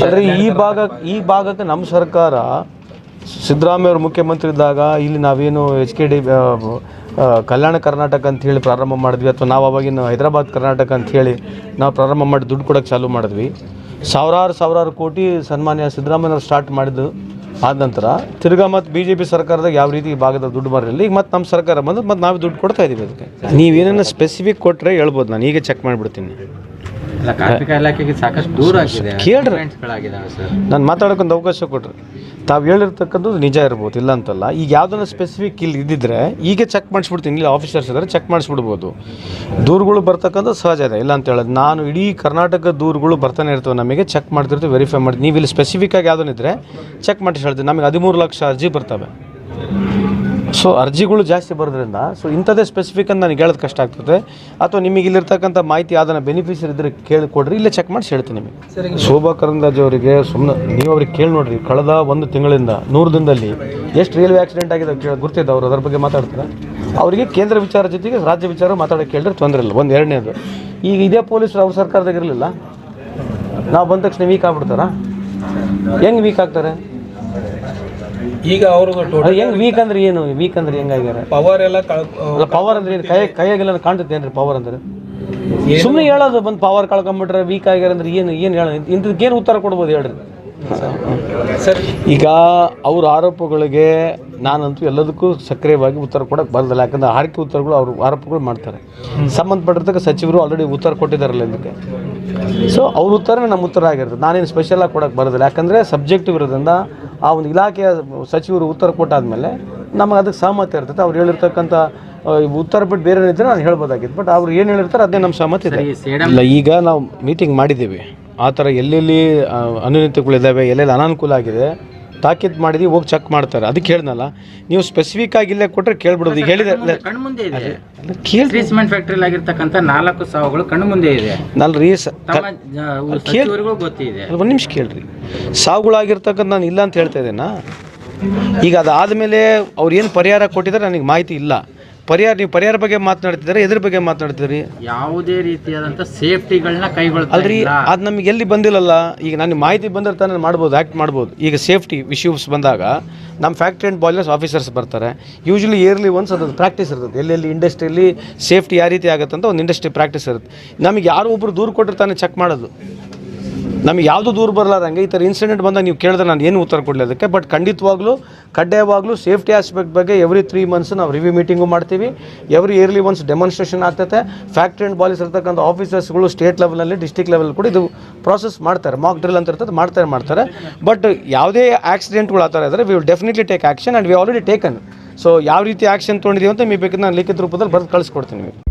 ಅಂದರೆ ಈ ಭಾಗ ಈ ಭಾಗಕ್ಕೆ ನಮ್ಮ ಸರ್ಕಾರ ಸಿದ್ದರಾಮಯ್ಯ ಅವರು ಮುಖ್ಯಮಂತ್ರಿ ಇದ್ದಾಗ ಇಲ್ಲಿ ನಾವೇನು H K D Kalyana Karnataka ಅಂತ ಹೇಳಿ ಪ್ರಾರಂಭ ಮಾಡಿದ್ವಿ ಅಥವಾ ನಾವು ಅವಾಗಿನ ಹೈದರಾಬಾದ್ ಕರ್ನಾಟಕ ಅಂತ ಹೇಳಿ ನಾವು ಪ್ರಾರಂಭ ಮಾಡಿ ದುಡ್ಡು ಕೊಡೋಕ್ಕೆ ಚಾಲೂ ಮಾಡಿದ್ವಿ. ಸಾವಿರಾರು ಸಾವಿರಾರು ಕೋಟಿ ಸನ್ಮಾನ್ಯ ಸಿದ್ದರಾಮಯ್ಯವ್ರು ಸ್ಟಾರ್ಟ್ ಮಾಡಿದ್ದು ಆದ ನಂತರ ತಿರ್ಗಾ ಮತ್ತು ಬಿ ಜೆ ಪಿ ಸರ್ಕಾರದಾಗ ಯಾವ ರೀತಿ ಈ ಭಾಗದ ದುಡ್ಡು ಬರಲಿಲ್ಲ ಈಗ ಮತ್ತು ನಮ್ಮ ಸರ್ಕಾರ ಬಂದು ಮತ್ತು ನಾವು ದುಡ್ಡು ಕೊಡ್ತಾ ಇದ್ದೀವಿ ಅದಕ್ಕೆ. ನೀವೇನೇನು ಸ್ಪೆಸಿಫಿಕ್ ಕೊಟ್ಟರೆ ಹೇಳ್ಬೋದು ನಾನು ಈಗ ಚೆಕ್ ಮಾಡಿಬಿಡ್ತೀನಿ. ಅಲ್ಲ ಕಾರ್ಮಿಕ ಇಲಾಖೆಗೆ ಸಾಕಷ್ಟು ದೂರ ಆಗಿದೆ. ಕೇಳ್ರಿ. ಗಳಾಗಿದ್ದಾವೆ ಸರ್ ನಾನು ಮಾತಾಡೋಕ್ಕೊಂದು ಅವಕಾಶ ಕೊಟ್ರಿ. ತಾವು ಹೇಳಿರ್ತಕ್ಕಂಥದ್ದು ನಿಜ ಇರ್ಬೋದು ಇಲ್ಲ ಅಂತಲ್ಲ. ಈಗ ಯಾವುದನ್ನ ಸ್ಪೆಸಿಫಿಕ್ ಇಲ್ಲಿ ಇದ್ದಿದ್ರೆ ಈಗ ಚೆಕ್ ಮಾಡಿಸ್ಬಿಡ್ತೀನಿ. ಇಲ್ಲಿ ಆಫೀಸರ್ಸ್ ಇದ್ದಾರೆ ಚೆಕ್ ಮಾಡಿಸ್ಬಿಡ್ಬೋದು. ದೂರುಗಳು ಬರ್ತಕ್ಕಂಥ ಸಹಜ ಇದೆ. ಇಲ್ಲ ಅಂತ ಹೇಳೋದು ನಾನು ಇಡೀ ಕರ್ನಾಟಕ ದೂರುಗಳು ಬರ್ತಾನೆ ಇರ್ತವೆ. ನಮಗೆ ಚೆಕ್ ಮಾಡ್ತಿರ್ತೀವಿ ವೆರಿಫೈ ಮಾಡಿ ನೀವು ಇಲ್ಲಿ ಸ್ಪೆಸಿಫಿಕ್ ಆಗಿ ಯಾವುದನ್ನಿದ್ರೆ ಚೆಕ್ ಮಾಡಿಸಿ ಹೇಳ್ತೀವಿ ನಮಗೆ ಹದಿಮೂರು ಲಕ್ಷ ಅರ್ಜಿ ಬರ್ತವೆ. ಸೊ ಅರ್ಜಿಗಳು ಜಾಸ್ತಿ ಬರೋದ್ರಿಂದ ಸೊ ಇಂಥದ್ದೇ ಸ್ಪೆಸಿಫಿಕ್ ಅಂತ ನನಗೆ ಹೇಳೋದು ಕಷ್ಟ ಆಗ್ತದೆ. ಅಥವಾ ನಿಮಗೆ ಇಲ್ಲಿರ್ತಕ್ಕಂಥ ಮಾಹಿತಿ ಅದನ್ನು ಬೆನಿಫಿಷರಿ ಇದ್ದರೆ ಕೇಳಿ ಕೊಡ್ರಿ ಇಲ್ಲೇ ಚೆಕ್ ಮಾಡಿಸಿ ಹೇಳ್ತೀನಿ ನಿಮಗೆ. ಶೋಭಾ ಕರಂದಾಜ್ ಅವರಿಗೆ ಸುಮ್ಮನೆ ನೀವು ಅವ್ರಿಗೆ ಕೇಳಿ ನೋಡ್ರಿ ಕಳೆದ ಒಂದು ತಿಂಗಳಿಂದ ನೂರು ದಿನದಲ್ಲಿ ಎಷ್ಟು ರೈಲ್ವೆ ಆಕ್ಸಿಡೆಂಟ್ ಆಗಿದೆ ಕೇಳಿ ಗೊತ್ತಿದ್ದ ಅವರು ಅದರ ಬಗ್ಗೆ ಮಾತಾಡ್ತಾರೆ? ಅವರಿಗೆ ಕೇಂದ್ರ ವಿಚಾರ ಜೊತೆಗೆ ರಾಜ್ಯ ವಿಚಾರ ಮಾತಾಡೋಕೆ ಕೇಳಿದ್ರೆ ತೊಂದರೆ ಇಲ್ಲ ಒಂದು ಎರಡನೇದು. ಈಗ ಇದೇ ಪೊಲೀಸರು ಅವ್ರ ಸರ್ಕಾರದಾಗ ಇರಲಿಲ್ಲ? ನಾವು ಬಂದ ತಕ್ಷಣ ವೀಕ್ ಆಗ್ಬಿಡ್ತಾರಾ? ಹೆಂಗೆ ವೀಕ್ ಆಗ್ತಾರೆ? ಈಗ ಅವರು ಹೆಂಗ್ ವೀಕ್ ಅಂದ್ರೆ ಏನು? ವೀಕ್ ಅಂದ್ರೆ ಹೆಂಗಾಗ್ಯಾರ ಪವರ್ ಎಲ್ಲ ಪವರ್ ಅಂದ್ರೆ ಏನು? ಕೈ ಕೈಯಾಗೆಲ್ಲ ಕಾಣ್ತೈತೆ ಏನ್ರಿ ಪವರ್ ಅಂದ್ರೆ? ಸುಮ್ಮನೆ ಹೇಳೋದು ಬಂದು ಪವರ್ ಕಳ್ಕೊಂಬಿಟ್ರೆ ವೀಕ್ ಆಗ್ಯಾರ ಅಂದ್ರೆ ಏನು ಏನು ಹೇಳ ಇಂಥದಕ್ಕೆ ಏನು ಉತ್ತರ ಕೊಡ್ಬೋದು ಹೇಳ್ರಿ? ಸರ್ ಈಗ ಅವ್ರ ಆರೋಪಗಳಿಗೆ ನಾನಂತೂ ಎಲ್ಲದಕ್ಕೂ ಸಕ್ರಿಯವಾಗಿ ಉತ್ತರ ಕೊಡಕ್ಕೆ ಬರೋದಿಲ್ಲ. ಯಾಕಂದ್ರೆ ಹಾರಿಕೆ ಉತ್ತರಗಳು ಅವರು ಆರೋಪಗಳು ಮಾಡ್ತಾರೆ. ಸಂಬಂಧಪಟ್ಟಿರ್ತಕ್ಕ ಸಚಿವರು ಆಲ್ರೆಡಿ ಉತ್ತರ ಕೊಟ್ಟಿದ್ದಾರಲ್ಲ ಇದಕ್ಕೆ. ಸೊ ಅವ್ರ ಉತ್ತರನೇ ನಮ್ಮ ಉತ್ತರ ಆಗಿರ್ತದೆ ನಾನೇನು ಸ್ಪೆಷಲಾಗಿ ಕೊಡಕ್ಕೆ ಬರೋದಿಲ್ಲ. ಯಾಕಂದರೆ ಸಬ್ಜೆಕ್ಟಿವ್ ಇರೋದ್ರಿಂದ ಆ ಒಂದು ಇಲಾಖೆಯ ಸಚಿವರು ಉತ್ತರ ಕೊಟ್ಟಾದ್ಮೇಲೆ ನಮಗೆ ಅದಕ್ಕೆ ಸಹಮತ ಇರ್ತದೆ. ಅವ್ರು ಹೇಳಿರ್ತಕ್ಕಂಥ ಉತ್ತರ ಬಿಟ್ಟು ಬೇರೆ ಏನಿದ್ರೆ ನಾನು ಹೇಳ್ಬೋದಾಗಿತ್ತು. ಬಟ್ ಅವ್ರು ಏನು ಹೇಳಿರ್ತಾರೆ ಅದೇ ನಮ್ಮ ಸಹಮತ ಇದೆ. ಇಲ್ಲ ಈಗ ನಾವು ಮೀಟಿಂಗ್ ಮಾಡಿದ್ದೀವಿ. ಆ ಥರ ಎಲ್ಲೆಲ್ಲಿ ಆ, ಅನುನ್ಯೂನತೆಗಳಿದ್ದಾವೆ ಎಲ್ಲೆಲ್ಲಿ ಅನಾನುಕೂಲ ಆಗಿದೆ ತಾಕೀತು ಮಾಡಿದ್ವಿ ಹೋಗಿ ಚೆಕ್ ಮಾಡ್ತಾರೆ. ಅದಕ್ಕೆ ಹೇಳ್ದಲ್ಲ ನೀವು ಸ್ಪೆಸಿಫಿಕ್ ಆಗಿ ಇಲ್ಲೇ ಕೊಟ್ಟರೆ ಕೇಳ್ಬಿಡೋದು. ಈಗ ಹೇಳಿದೆ ಇಲ್ಲ, ಮುಂದೆ ಇದೆ. ಕೇಳಿ ಟ್ರೀಟ್ಮೆಂಟ್ ಫ್ಯಾಕ್ಟ್ರಿಲಿ ಆಗಿರ್ತಕ್ಕಂಥ ನಾಲ್ಕು ಸಾವುಗಳು ಕಣ್ಣು ಮುಂದೆ ಇದೆ. ರೀ ಸ ತಮ್ಮ ಜ- ಸಚಿವರಿಗೂ ಗೊತ್ತಿದೆ ಒಂದು ನಿಮಿಷ ಕೇಳ್ರಿ. ಸಾವುಗಳಾಗಿರ್ತಕ್ಕಂಥ ನಾನು ಇಲ್ಲ ಅಂತ ಹೇಳ್ತಾ ಇದ್ದೇನಾ? ಈಗ ಅದಾದಮೇಲೆ ಅವ್ರು ಏನು ಪರಿಹಾರ ಕೊಟ್ಟಿದ್ದಾರೆ ನನಗೆ ಮಾಹಿತಿ ಇಲ್ಲ. ಪರಿಹಾರ ನೀವು ಪರಿಹಾರ ಬಗ್ಗೆ ಮಾತನಾಡ್ತಿದ್ದಾರೆ ಎದ್ರ ಬಗ್ಗೆ ಮಾತನಾಡ್ತಿದ್ರಿ ಯಾವುದೇ ರೀತಿಯಾದಂಥ ಸೇಫ್ಟಿಗಳನ್ನ ಅಲ್ರಿ ಅದ್ ಅದು ನಮಗೆ ಎಲ್ಲಿ ಬಂದಿಲ್ಲಲ್ಲ ಈಗ ನನ್ನ ಮಾಹಿತಿ ಬಂದಿರ್ತ ತಾನೇ ಮಾಡ್ಬೋದು ಆ್ಯಕ್ಟ್ ಮಾಡ್ಬೋದು. ಈಗ ಸೇಫ್ಟಿ ಇಶ್ಯೂಸ್ ಬಂದಾಗ ನಮ್ಮ ಫ್ಯಾಕ್ಟ್ರಿ ಅಂಡ್ ಬಾಯ್ಲರ್ಸ್ ಆಫೀಸರ್ಸ್ ಬರ್ತಾರೆ. ಯೂಶ್ವಲಿ ಇಯರ್ಲಿ ಒನ್ಸ್ ಅದು ಪ್ರಾಕ್ಟೀಸ್ ಇರ್ತದೆ. ಎಲ್ಲೆಲ್ಲಿ ಇಂಡಸ್ಟ್ರಿಯಲ್ಲಿ ಸೇಫ್ಟಿ ಯಾವ ರೀತಿ ಆಗುತ್ತೆ ಅಂತ ಒಂದು ಇಂಡಸ್ಟ್ರಿ ಪ್ರಾಕ್ಟೀಸ್ ಇರುತ್ತೆ. ನಮಗೆ ಯಾರೋ ಒಬ್ಬರು ದೂರು ಕೊಟ್ಟಿರ್ತಾನೆ ಚೆಕ್ ಮಾಡೋದು. ನಮಗೆ ಯಾವುದು ದೂರ ಬರಲಾರಂಗೆ ಈ ಥರ ಇನ್ಸಿಡೆಂಟ್ ಬಂದಾಗ ನೀವು ಕೇಳಿದ್ರೆ ನಾನು ಏನು ಉತ್ತರ ಕೊಡಲಿ ಅದಕ್ಕೆ. ಬಟ್ ಖಂಡಿತವಾಗ್ಲೂ, ಕಡ್ಡಾಯವಾಗ್ಲೂ ಸೇಫ್ಟಿ ಆಸ್ಪೆಕ್ಟ್ ಬಗ್ಗೆ ಎವ್ರಿ ತ್ರೀ ಮಂತ್ಸ್ ನಾವು ರಿವ್ಯೂ ಮೀಟಿಂಗು ಮಾಡ್ತೀವಿ. ಎವ್ರಿ ಇಯರ್ಲಿ ಒನ್ಸ್ ಡೆಮಾನ್ಸ್ಟ್ರೇಷನ್ ಆಗ್ತೈತೆ. ಫ್ಯಾಕ್ಟ್ರಿ ಆ್ಯಂಡ್ ಬಾಲಿಸ್ ಇರ್ತಕ್ಕಂಥ ಆಫೀಸರ್ಸ್ಗಳು ಸ್ಟೇಟ್ ಲೆವೆಲಲ್ಲಿ ಡಿಸ್ಟಿಕ್ ಲೆವೆಲ್ ಕೂಡ ಇದು ಪ್ರಾಸೆಸ್ ಮಾಡ್ತಾರೆ. ಮಾಕ್ ಡ್ರಿಲ್ ಅಂತ ಇರ್ತದೆ, ಮಾಡ್ತಾರೆ ಮಾಡ್ತಾರೆ. ಬಟ್ ಯಾವುದೇ ಆಕ್ಸಿಡೆಂಟ್ಗಳು ಆ ಥರ ಇದ್ದರೆ we will definitely take action and we already taken so ಯಾವ ರೀತಿ ಆ್ಯಕ್ಷನ್ ತೊಗೊಂಡಿದ್ದೀವಿ ಅಂತ ನೀವು ಬೇಕಿದ್ದು ನಾನು ಲಿಖಿತ ರೂಪದಲ್ಲಿ ಬರೆದು ಕಳಿಸ್ಕೊಡ್ತೀನಿ